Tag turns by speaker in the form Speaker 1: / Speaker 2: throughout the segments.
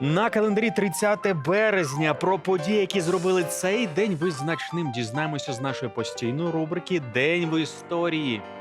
Speaker 1: На календарі 30 березня про події, які зробили цей день визначним, дізнаємося з нашої постійної рубрики День в історії.
Speaker 2: –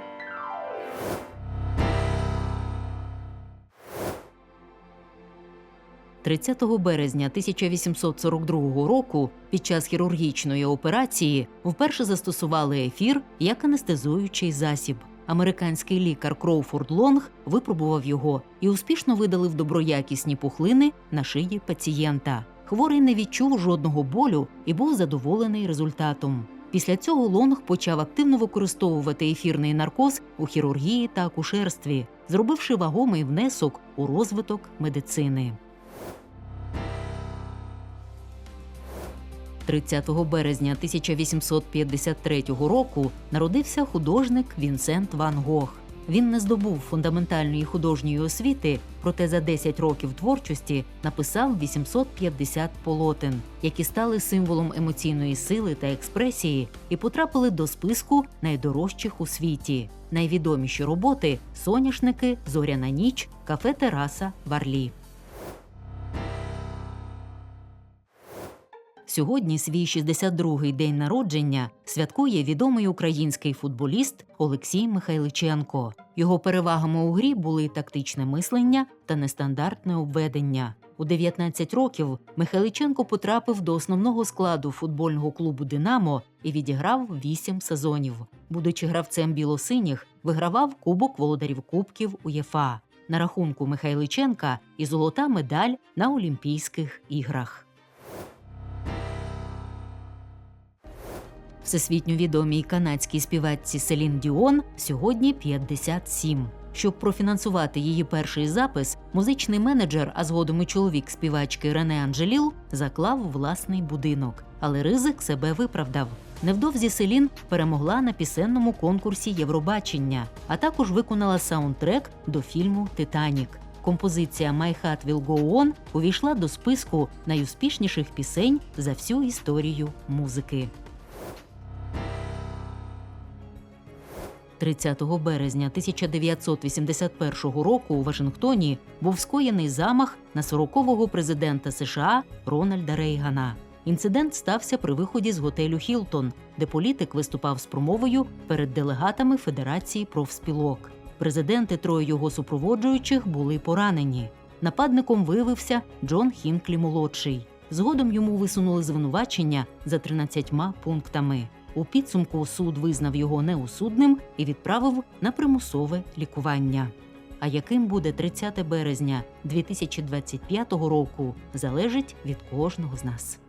Speaker 2: 30 березня 1842 року під час хірургічної операції вперше застосували ефір як анестезуючий засіб. Американський лікар Кроуфорд Лонг випробував його і успішно видалив доброякісні пухлини на шиї пацієнта. Хворий не відчув жодного болю і був задоволений результатом. Після цього Лонг почав активно використовувати ефірний наркоз у хірургії та акушерстві, зробивши вагомий внесок у розвиток медицини. 30 березня 1853 року народився художник Вінсент Ван Гог. Він не здобув фундаментальної художньої освіти, проте за 10 років творчості написав 850 полотен, які стали символом емоційної сили та експресії і потрапили до списку найдорожчих у світі. Найвідоміші роботи соняшники, зоряна ніч, кафе Тераса Варлі. Сьогодні свій 62-й день народження святкує відомий український футболіст Олексій Михайличенко. Його перевагами у грі були тактичне мислення та нестандартне обведення. У 19 років Михайличенко потрапив до основного складу футбольного клубу Динамо і відіграв 8 сезонів. Будучи гравцем білосиніх, вигравав Кубок володарів Кубків УЄФА. На рахунку Михайличенка і золота медаль на Олімпійських іграх. Всесвітньо відомій канадській співачці Селін Діон сьогодні 57. Щоб профінансувати її перший запис, музичний менеджер, а згодом і чоловік співачки Рене Анджеліл заклав власний будинок. Але ризик себе виправдав. Невдовзі Селін перемогла на пісенному конкурсі Євробачення, а також виконала саундтрек до фільму Титанік. Композиція «My Heart Will Go On» увійшла до списку найуспішніших пісень за всю історію музики. 30 березня 1981 року у Вашингтоні був скоєний замах на 40-го президента США Рональда Рейгана. Інцидент стався при виході з готелю Хілтон, де політик виступав з промовою перед делегатами Федерації профспілок. Президент і троє його супроводжуючих були поранені. Нападником виявився Джон Хінклі молодший. Згодом йому висунули звинувачення за 13 пунктами. У підсумку суд визнав його неусудним і відправив на примусове лікування. А яким буде 30 березня 2025 року, залежить від кожного з нас.